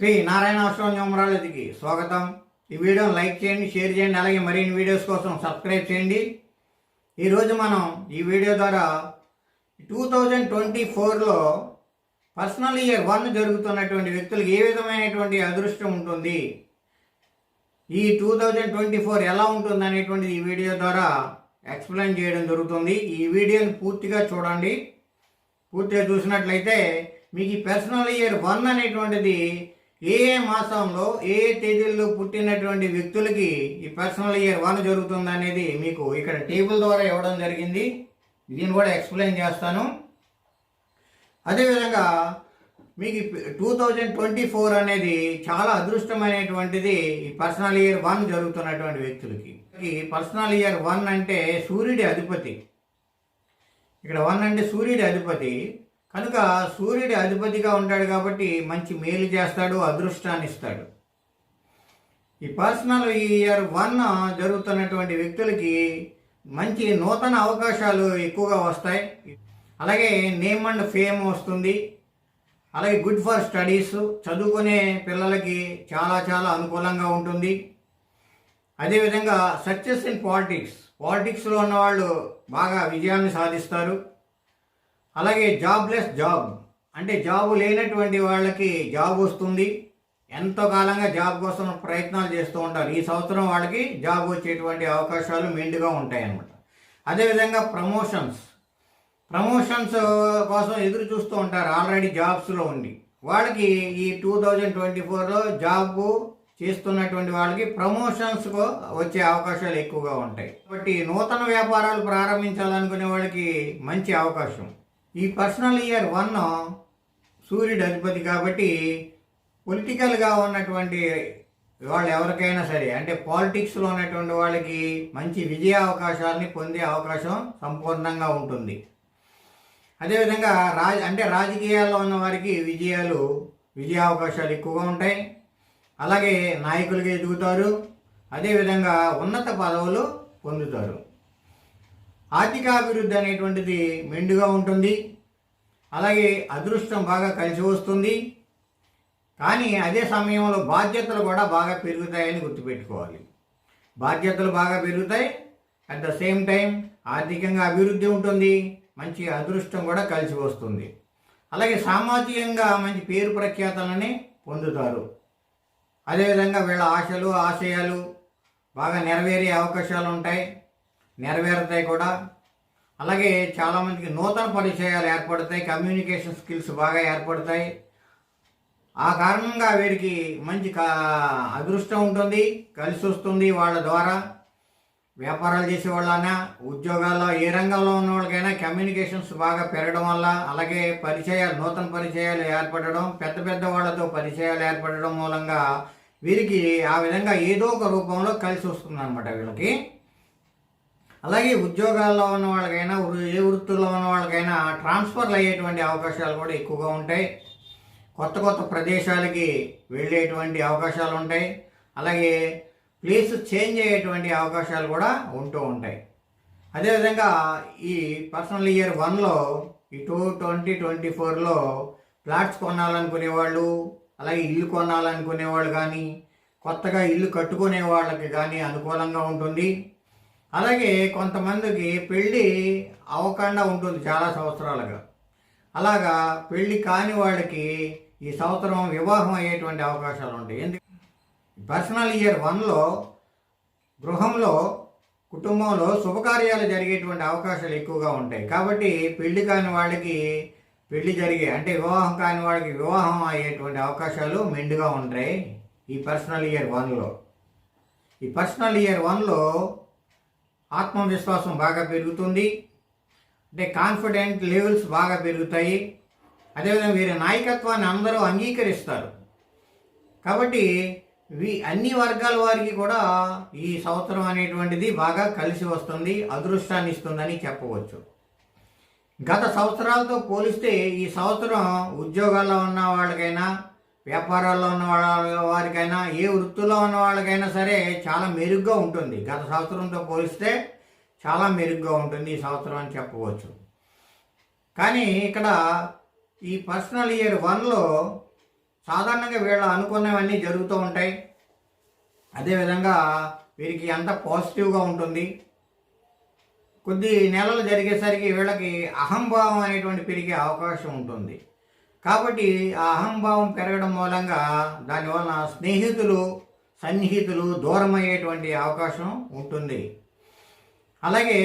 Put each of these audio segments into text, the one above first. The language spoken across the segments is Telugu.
శ్రీ నారాయణ ఆశ్రమం న్యూమరాలజీకి స్వాగతం. ఈ వీడియోని లైక్ చేయండి షేర్ చేయండి అలాగే మరిన్ని వీడియోస్ కోసం సబ్స్క్రైబ్ చేయండి. ఈరోజు మనం ఈ వీడియో ద్వారా టూ థౌజండ్ ట్వంటీ ఫోర్లో పర్సనల్ ఇయర్ వన్ జరుగుతున్నటువంటి వ్యక్తులకు ఏ విధమైనటువంటి అదృష్టం ఉంటుంది? ఈ టూ థౌజండ్ ట్వంటీ ఫోర్ ఎలా ఉంటుంది అనేటువంటిది ఈ వీడియో ద్వారా ఎక్స్ప్లెయిన్ చేయడం జరుగుతుంది. ఈ వీడియోని పూర్తిగా చూడండి. పూర్తిగా చూసినట్లయితే మీకు ఈ పర్సనల్ ఇయర్ వన్ అనేటువంటిది ఏ ఏ మాసంలో ఏ ఏ తేదీల్లో పుట్టినటువంటి వ్యక్తులకి ఈ పర్సనల్ ఇయర్ వన్ జరుగుతుంది అనేది మీకు ఇక్కడ టేబుల్ ద్వారా ఇవ్వడం జరిగింది. దీన్ని కూడా ఎక్స్ప్లెయిన్ చేస్తాను. అదేవిధంగా మీకు టూ థౌజండ్ ట్వంటీ ఫోర్ అనేది చాలా అదృష్టమైనటువంటిది ఈ పర్సనల్ ఇయర్ వన్ జరుగుతున్నటువంటి వ్యక్తులకి. ఈ పర్సనల్ ఇయర్ వన్ అంటే సూర్యుడి అధిపతి. ఇక్కడ వన్ అంటే సూర్యుడి అధిపతి. కనుక సూర్యుడి అధిపతిగా ఉంటాడు కాబట్టి మంచి మేలు చేస్తాడు అదృష్టాన్ని ఇస్తాడు. ఈ పర్సనల్ ఇయర్ వన్ జరుగుతున్నటువంటి వ్యక్తులకి మంచి నూతన అవకాశాలు ఎక్కువగా వస్తాయి. అలాగే నేమ్ అండ్ ఫేమ్ వస్తుంది. అలాగే గుడ్ ఫర్ స్టడీస్ చదువుకునే పిల్లలకి చాలా చాలా అనుకూలంగా ఉంటుంది. అదేవిధంగా సక్సెస్ ఇన్ పాలిటిక్స్ పాలిటిక్స్లో ఉన్నవాళ్ళు బాగా విజయాన్ని సాధిస్తారు. అలాగే జాబ్లెస్ జాబ్. అంటే జాబ్ లేనటువంటి వాళ్ళకి జాబ్ వస్తుంది. ఎంతో కాలంగా జాబ్ కోసం ప్రయత్నాలు చేస్తూ ఉంటారు. ఈ సంవత్సరం వాళ్ళకి జాబ్ వచ్చేటువంటి అవకాశాలు మెండుగా ఉంటాయి అన్నమాట అదేవిధంగా ప్రమోషన్స్. ప్రమోషన్స్ కోసం ఎదురు చూస్తూ ఉంటారు. ఆల్రెడీ జాబ్స్లో ఉండి. వాళ్ళకి ఈ టూ థౌజండ్ ట్వంటీ ఫోర్లో జాబ్ చేస్తున్నటువంటి వాళ్ళకి ప్రమోషన్స్ వచ్చే అవకాశాలు ఎక్కువగా ఉంటాయి. కాబట్టి నూతన వ్యాపారాలు ప్రారంభించాలనుకునే వాళ్ళకి మంచి అవకాశం. ఈ పర్సనల్ ఇయర్ వన్ సూర్యుడు అధిపతి కాబట్టి పొలిటికల్గా ఉన్నటువంటి వాళ్ళు ఎవరికైనా సరే అంటే పాలిటిక్స్లో ఉన్నటువంటి వాళ్ళకి మంచి విజయ అవకాశాలని పొందే అవకాశం సంపూర్ణంగా ఉంటుంది. అదేవిధంగా రాజ అంటే రాజకీయాల్లో ఉన్న వారికి విజయాలు విజయ అవకాశాలు ఎక్కువగా ఉంటాయి. అలాగే నాయకులుగా ఎదుగుతారు. అదేవిధంగా ఉన్నత పదవులు పొందుతారు. ఆర్థికాభివృద్ధి అనేటువంటిది మెండుగా ఉంటుంది. అలాగే అదృష్టం బాగా కలిసి వస్తుంది. కానీ అదే సమయంలో బాధ్యతలు కూడా బాగా పెరుగుతాయని గుర్తుపెట్టుకోవాలి. బాధ్యతలు బాగా పెరుగుతాయి. అట్ ద సేమ్ టైం ఆర్థికంగా అభివృద్ధి ఉంటుంది. మంచి అదృష్టం కూడా కలిసి వస్తుంది. అలాగే సామాజికంగా మంచి పేరు ప్రఖ్యాతలని పొందుతారు. అదేవిధంగా వీళ్ళ ఆశలు ఆశయాలు బాగా నెరవేరే అవకాశాలు ఉంటాయి. నెరవేరుతాయి కూడా. అలాగే చాలామందికి నూతన పరిచయాలు ఏర్పడతాయి. కమ్యూనికేషన్ స్కిల్స్ బాగా ఏర్పడతాయి. ఆ కారణంగా వీరికి మంచి కా అదృష్టం ఉంటుంది. కలిసి వస్తుంది వాళ్ళ ద్వారా. వ్యాపారాలు చేసే వాళ్ళైనా ఉద్యోగాల్లో ఏ రంగంలో ఉన్న వాళ్ళకైనా కమ్యూనికేషన్స్ బాగా పెరగడం వల్ల అలాగే పరిచయాలు నూతన పరిచయాలు ఏర్పడడం పెద్ద పెద్ద వాళ్ళతో పరిచయాలు ఏర్పడడం మూలంగా వీరికి ఆ విధంగా ఏదో ఒక రూపంలో కలిసి వస్తుంది అనమాట వీళ్ళకి. అలాగే ఉద్యోగాల్లో ఉన్న వాళ్ళకైనా వృ- ఏ వృత్తుల్లో ఉన్న వాళ్ళకైనా ట్రాన్స్ఫర్లు అయ్యేటువంటి అవకాశాలు కూడా ఎక్కువగా ఉంటాయి. కొత్త కొత్త ప్రదేశాలకి వెళ్ళేటువంటి అవకాశాలు ఉంటాయి. అలాగే ప్లేస్ చేంజ్ అయ్యేటువంటి అవకాశాలు కూడా ఉంటూ ఉంటాయి. అదేవిధంగా ఈ పర్సనల్ ఇయర్ వన్లో ఈ టూ ట్వంటీ ట్వంటీ ఫోర్లో ఫ్లాట్స్ కొనాలనుకునే వాళ్ళు అలాగే ఇల్లు కొనాలనుకునే వాళ్ళు కానీ కొత్తగా ఇల్లు కట్టుకునే వాళ్ళకి కానీ అనుకూలంగా ఉంటుంది. అలాగే కొంతమందికి పెళ్ళి అవ్వకుండా ఉంటుంది చాలా సంవత్సరాలుగా. అలాగా పెళ్ళి కాని వాళ్ళకి ఈ సంవత్సరం వివాహం అయ్యేటువంటి అవకాశాలు ఉంటాయి. ఎందుకు? పర్సనల్ ఇయర్ వన్లో గృహంలో కుటుంబంలో శుభకార్యాలు జరిగేటువంటి అవకాశాలు ఎక్కువగా ఉంటాయి. కాబట్టి పెళ్ళి కాని వాళ్ళకి పెళ్ళి జరిగే అంటే వివాహం కాని వాళ్ళకి వివాహం అయ్యేటువంటి అవకాశాలు మెండుగా ఉంటాయి ఈ పర్సనల్ ఇయర్ వన్లో. ఈ పర్సనల్ ఇయర్ వన్లో ఆత్మవిశ్వాసం బాగా పెరుగుతుంది. అంటే కాన్ఫిడెంట్ లెవెల్స్ బాగా పెరుగుతాయి. అదేవిధంగా వీరి నాయకత్వాన్ని అందరూ అంగీకరిస్తారు. కాబట్టి వీ అన్ని వర్గాల వారికి కూడా ఈ సంవత్సరం అనేటువంటిది బాగా కలిసి వస్తుంది అదృష్టాన్ని ఇస్తుందని చెప్పవచ్చు. గత సంవత్సరాలతో పోలిస్తే ఈ సంవత్సరం ఉద్యోగాల్లో ఉన్న వాళ్ళకైనా వ్యాపారాల్లో ఉన్న వాళ్ళ వారికైనా ఏ వృత్తిలో ఉన్న వాళ్ళకైనా సరే చాలా మెరుగ్గా ఉంటుంది. గత సంవత్సరంతో పోలిస్తే చాలా మెరుగ్గా ఉంటుంది ఈ సంవత్సరం అని చెప్పవచ్చు. కానీ ఇక్కడ ఈ పర్సనల్ ఇయర్ వన్లో సాధారణంగా వీళ్ళ అనుకున్నవన్నీ జరుగుతూ ఉంటాయి. అదేవిధంగా వీరికి అంత పాజిటివ్గా ఉంటుంది. కొద్ది నెలలు జరిగేసరికి వీళ్ళకి అహంభావం అనేటువంటి పెరిగే అవకాశం ఉంటుంది. కాబట్టి ఆ అహంభావం పెరగడం మూలంగా దానివల్ల స్నేహితులు సన్నిహితులు దూరమయ్యేటువంటి అవకాశం ఉంటుంది. అలాగే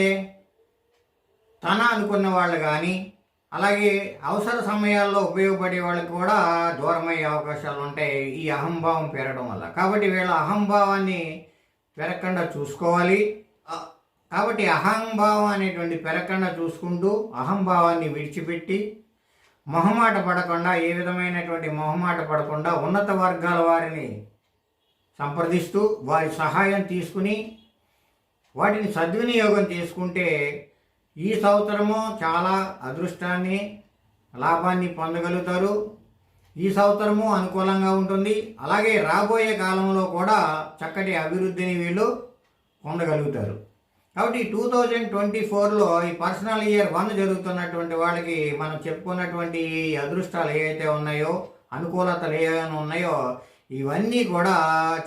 తన అనుకున్న వాళ్ళు కానీ అలాగే అవసర సమయాల్లో ఉపయోగపడే వాళ్ళకి కూడా దూరమయ్యే అవకాశాలు ఉంటాయి ఈ అహంభావం పెరగడం వల్ల. కాబట్టి వీళ్ళ అహంభావాన్ని పెరగకుండా చూసుకోవాలి. కాబట్టి అహంభావం అనేటువంటి పెరగకుండా చూసుకుంటూ అహంభావాన్ని విడిచిపెట్టి మొహమాట పడకుండా ఏ విధమైనటువంటి మొహమాట పడకుండా ఉన్నత వర్గాల వారిని సంప్రదిస్తూ వారి సహాయం తీసుకుని వాటిని సద్వినియోగం చేసుకుంటే ఈ సంవత్సరము చాలా అదృష్టాన్ని లాభాన్ని పొందగలుగుతారు. ఈ సంవత్సరము అనుకూలంగా ఉంటుంది. అలాగే రాబోయే కాలంలో కూడా చక్కటి అభివృద్ధిని వీళ్ళు పొందగలుగుతారు. కాబట్టి టూ థౌజండ్ ట్వంటీ ఫోర్లో ఈ పర్సనల్ ఇయర్ వన్ జరుగుతున్నటువంటి వాళ్ళకి మనం చెప్పుకున్నటువంటి అదృష్టాలు ఏవైతే ఉన్నాయో అనుకూలతలు ఏవైనా ఉన్నాయో ఇవన్నీ కూడా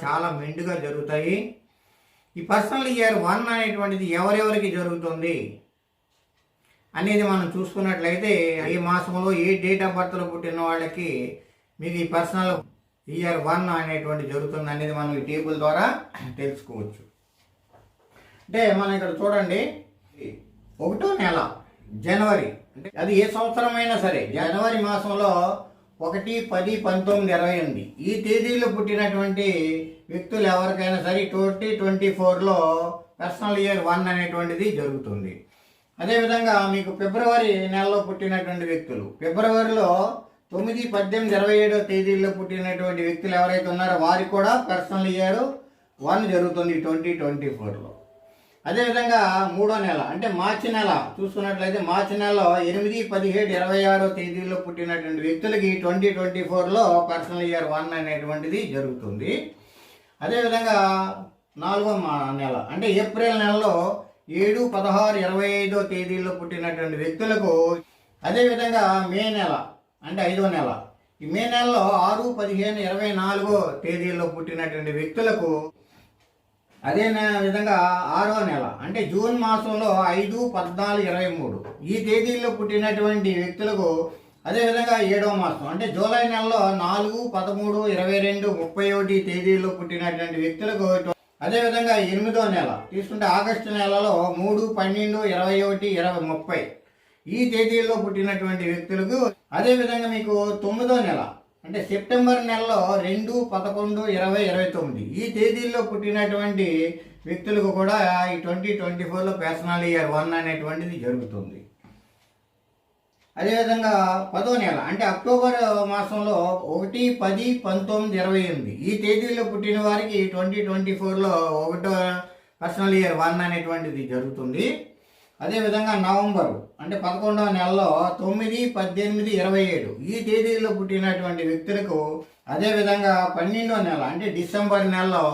చాలా మెండుగా జరుగుతాయి. ఈ పర్సనల్ ఇయర్ వన్ అనేటువంటిది ఎవరెవరికి జరుగుతుంది అనేది మనం చూసుకున్నట్లయితే ఈ మాసంలో ఏ డేట్ ఆఫ్ బర్త్లో పుట్టిన వాళ్ళకి మీకు ఈ పర్సనల్ ఇయర్ వన్ అనేటువంటి జరుగుతుంది అనేది మనం ఈ టేబుల్ ద్వారా తెలుసుకోవచ్చు. అంటే మనం ఇక్కడ చూడండి ఒకటో నెల జనవరి. అంటే అది ఏ సంవత్సరమైనా సరే జనవరి మాసంలో ఒకటి పది పంతొమ్మిది ఇరవై ఎనిమిది. ఈ తేదీలో పుట్టినటువంటి వ్యక్తులు ఎవరికైనా సరే ట్వంటీ ట్వంటీ ఫోర్లో పర్సనల్ ఇయర్ వన్ అనేటువంటిది జరుగుతుంది. అదేవిధంగా మీకు ఫిబ్రవరి నెలలో పుట్టినటువంటి వ్యక్తులు ఫిబ్రవరిలో తొమ్మిది పద్దెనిమిది ఇరవై ఏడో తేదీల్లో పుట్టినటువంటి వ్యక్తులు ఎవరైతే ఉన్నారో వారికి కూడా పర్సనల్ ఇయర్ వన్ జరుగుతుంది ట్వంటీ ట్వంటీ ఫోర్లో. అదేవిధంగా మూడో నెల అంటే మార్చి నెల చూసుకున్నట్లయితే మార్చి నెలలో ఎనిమిది పదిహేడు ఇరవై ఆరో తేదీల్లో పుట్టినటువంటి వ్యక్తులకి ట్వంటీ ట్వంటీ ఫోర్లో పర్సనల్ ఇయర్ వన్ అనేటువంటిది జరుగుతుంది. అదేవిధంగా నాలుగో మా- నెల అంటే ఏప్రిల్ నెలలో ఏడు పదహారు ఇరవై ఐదో తేదీల్లో పుట్టినటువంటి వ్యక్తులకు అదేవిధంగా మే నెల అంటే ఐదో నెల ఈ మే నెలలో ఆరు పదిహేను ఇరవై నాలుగో తేదీల్లో పుట్టినటువంటి వ్యక్తులకు అదే విధంగా ఆరో నెల అంటే జూన్ మాసంలో ఐదు పద్నాలుగు ఇరవై మూడు. ఈ తేదీల్లో పుట్టినటువంటి వ్యక్తులకు అదేవిధంగా ఏడవ మాసం అంటే జూలై నెలలో నాలుగు పదమూడు ఇరవై రెండు ముప్పై ఒకటి తేదీల్లో పుట్టినటువంటి వ్యక్తులకు అదేవిధంగా ఎనిమిదో నెల తీసుకుంటే ఆగస్టు నెలలో మూడు పన్నెండు ఇరవై ఒకటి ఇరవై ముప్పై. ఈ తేదీల్లో పుట్టినటువంటి వ్యక్తులకు అదేవిధంగా మీకు తొమ్మిదో నెల అంటే సెప్టెంబర్ నెలలో రెండు పదకొండు ఇరవై ఇరవై తొమ్మిది. ఈ తేదీల్లో పుట్టినటువంటి వ్యక్తులకు కూడా ఈ ట్వంటీ ట్వంటీ ఫోర్లో పర్సనల్ ఇయర్ వన్ అనేటువంటిది జరుగుతుంది. అదేవిధంగా పదో నెల అంటే అక్టోబర్ మాసంలో ఒకటి పది పంతొమ్మిది ఇరవై ఎనిమిది. ఈ తేదీల్లో పుట్టిన వారికి ట్వంటీ ట్వంటీ ఫోర్లో ఒకటో పర్సనల్ ఇయర్ వన్ అనేటువంటిది జరుగుతుంది. అదేవిధంగా నవంబర్ అంటే పదకొండవ నెలలో తొమ్మిది పద్దెనిమిది ఇరవై ఏడు. ఈ తేదీల్లో పుట్టినటువంటి వ్యక్తులకు అదేవిధంగా పన్నెండవ నెల అంటే డిసెంబర్ నెలలో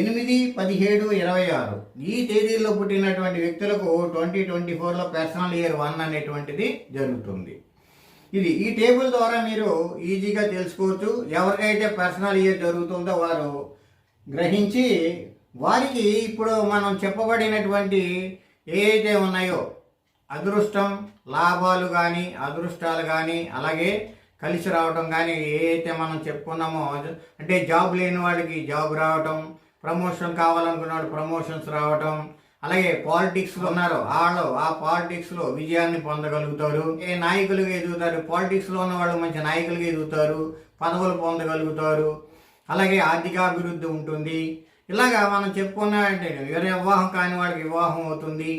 ఎనిమిది పదిహేడు ఇరవై ఆరు. ఈ తేదీల్లో పుట్టినటువంటి వ్యక్తులకు ట్వంటీ ట్వంటీ ఫోర్లో పర్సనల్ ఇయర్ వన్ అనేటువంటిది జరుగుతుంది. ఇది ఈ టేబుల్ ద్వారా మీరు ఈజీగా తెలుసుకోవచ్చు. ఎవరికైతే పర్సనల్ ఇయర్ జరుగుతుందో వారు గ్రహించి వారికి ఇప్పుడు మనం చెప్పబడినటువంటి ఏవైతే ఉన్నాయో అదృష్టం లాభాలు కానీ అదృష్టాలు కానీ అలాగే కలిసి రావటం కానీ ఏవైతే మనం చెప్పుకున్నామో అంటే జాబ్ లేని వాడికి జాబ్ రావటం ప్రమోషన్ కావాలనుకున్న వాడు ప్రమోషన్స్ రావటం అలాగే పాలిటిక్స్ ఉన్నారు వాళ్ళు ఆ పాలిటిక్స్లో విజయాన్ని పొందగలుగుతారు. ఏ నాయకులుగా ఎదుగుతారు? పాలిటిక్స్లో ఉన్న వాళ్ళు మంచి నాయకులుగా ఎదుగుతారు పదవులు పొందగలుగుతారు. అలాగే ఆర్థికాభివృద్ధి ఉంటుంది. ఇలాగా మనం చెప్పుకున్నామంటే వేరే వివాహం కాని వాడికి వివాహం అవుతుంది.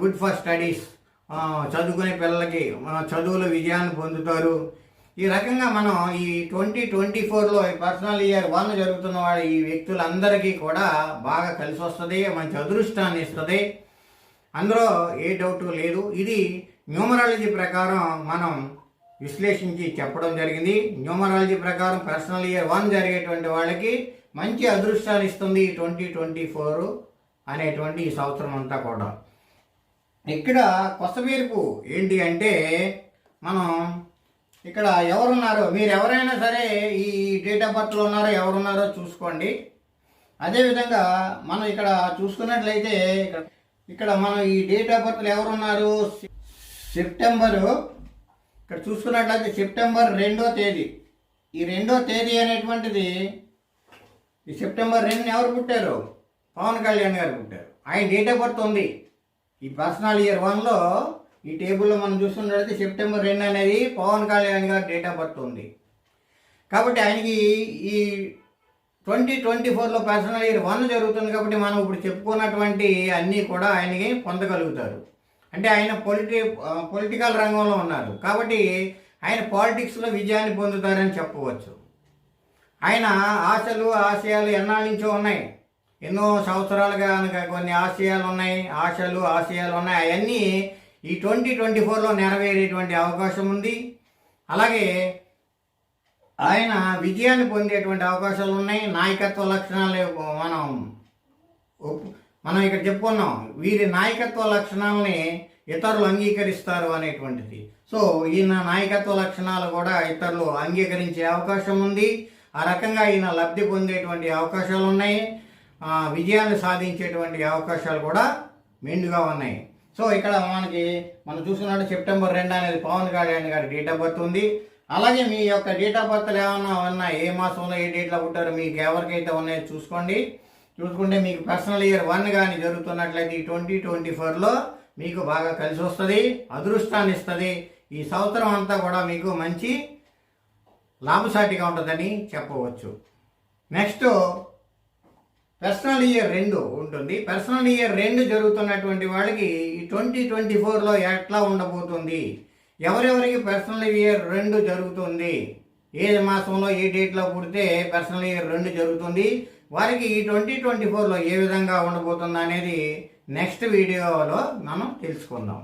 గుడ్ ఫర్ స్టడీస్ చదువుకునే పిల్లలకి మన చదువులో విజయాన్ని పొందుతారు. ఈ రకంగా మనం ఈ ట్వంటీ ట్వంటీ ఫోర్లో ఈ పర్సనల్ ఇయర్ వన్ జరుగుతున్న వాడు ఈ వ్యక్తులందరికీ కూడా బాగా కలిసి వస్తుంది మంచి అదృష్టాన్ని ఇస్తుంది. అందులో ఏ డౌట్ లేదు. ఇది న్యూమరాలజీ ప్రకారం మనం విశ్లేషించి చెప్పడం జరిగింది. న్యూమరాలజీ ప్రకారం పర్సనల్ ఇయర్ వన్ జరిగేటువంటి వాళ్ళకి మంచి అదృష్టాన్ని ఇస్తుంది ఈ ట్వంటీ ట్వంటీ ఫోర్ అనేటువంటి ఈ సంవత్సరం అంతా కూడా. ఇక్కడ కొసమీర్పు ఏంటి అంటే మనం ఇక్కడ ఎవరున్నారో? మీరు ఎవరైనా సరే ఈ డేట్ ఆఫ్ బర్త్లో ఉన్నారో ఎవరున్నారో చూసుకోండి. అదేవిధంగా మనం ఇక్కడ చూసుకున్నట్లయితే ఇక్కడ ఇక్కడ మనం ఈ డేట్ ఆఫ్ బర్త్లు ఎవరున్నారు? సెప్టెంబరు ఇక్కడ చూసుకున్నట్లయితే సెప్టెంబర్ రెండో తేదీ. ఈ రెండో తేదీ అనేటువంటిది ఈ సెప్టెంబర్ రెండు ఎవరు పుట్టారు? పవన్ కళ్యాణ్ గారు పుట్టారు. ఆయన డేట్ ఆఫ్ బర్త్ ఉంది. ఈ పర్సనల్ ఇయర్ వన్లో ఈ టేబుల్లో మనం చూస్తున్నట్లయితే సెప్టెంబర్ రెండు అనేది పవన్ కళ్యాణ్ గారి డేట్ ఆఫ్ బర్త్ ఉంది. కాబట్టి ఆయనకి ఈ ట్వంటీ ట్వంటీ ఫోర్లో పర్సనల్ ఇయర్ వన్ జరుగుతుంది కాబట్టి మనం ఇప్పుడు చెప్పుకున్నటువంటి అన్నీ కూడా ఆయనకి పొందగలుగుతారు. అంటే ఆయన పొలిటి పొలిటికల్ రంగంలో ఉన్నారు. కాబట్టి ఆయన పాలిటిక్స్లో విజయాన్ని పొందుతారని చెప్పవచ్చు. ఆయన ఆశలు ఆశయాలు ఎన్నాళ్ళ నుంచో ఉన్నాయి. ఎన్నో సంవత్సరాలుగా కనుక కొన్ని ఆశయాలు ఉన్నాయి ఆశలు ఆశయాలు ఉన్నాయి. అవన్నీ ఈ ట్వంటీ ట్వంటీ ఫోర్లో నెరవేరేటువంటి అవకాశం ఉంది. అలాగే ఆయన విజయాన్ని పొందేటువంటి అవకాశాలు ఉన్నాయి. నాయకత్వ లక్షణాలు మనం మనం ఇక్కడ చెప్పుకున్నాం. వీరి నాయకత్వ లక్షణాలని ఇతరులు అంగీకరిస్తారు అనేటువంటిది. సో ఈయన నాయకత్వ లక్షణాలు కూడా ఇతరులు అంగీకరించే అవకాశం ఉంది. ఆ రకంగా ఈయన లబ్ధి పొందేటువంటి అవకాశాలు ఉన్నాయి. విజయాన్ని సాధించేటువంటి అవకాశాలు కూడా మెండుగా ఉన్నాయి. సో ఇక్కడ మనకి మనం చూసుకున్నట్టు సెప్టెంబర్ రెండు అనేది పవన్ కళ్యాణ్ గారి డేట్ ఆఫ్ బర్త్ ఉంది. అలాగే మీ యొక్క డేట్ ఆఫ్ బర్త్లు ఏమన్నా ఉన్నా ఏ మాసంలో ఏ డేట్లో పుట్టారో మీకు ఎవరికైతే ఉన్నాయో చూసుకోండి. చూసుకుంటే మీకు పర్సనల్ ఇయర్ వన్ కానీ జరుగుతున్నట్లయితే ఈ ట్వంటీ ట్వంటీ ఫోర్లో మీకు బాగా కలిసి వస్తుంది అదృష్టాన్ని ఇస్తుంది. ఈ సంవత్సరం అంతా కూడా మీకు మంచి లాభసాటిగా ఉంటుందని చెప్పవచ్చు. నెక్స్ట్ పర్సనల్ ఇయర్ రెండు ఉంటుంది. పర్సనల్ ఇయర్ రెండు జరుగుతున్నటువంటి వాళ్ళకి ఈ ట్వంటీ ట్వంటీ ఫోర్లో ఎట్లా ఉండబోతుంది? ఎవరెవరికి పర్సనల్ ఇయర్ రెండు జరుగుతుంది? ఏ మాసంలో ఏ డేట్లో పుడితే పర్సనల్ ఇయర్ రెండు జరుగుతుంది? వారికి ఈ ట్వంటీ ట్వంటీ ఫోర్లో ఏ విధంగా ఉండబోతుంది అనేది నెక్స్ట్ వీడియోలో మనం తెలుసుకుందాం.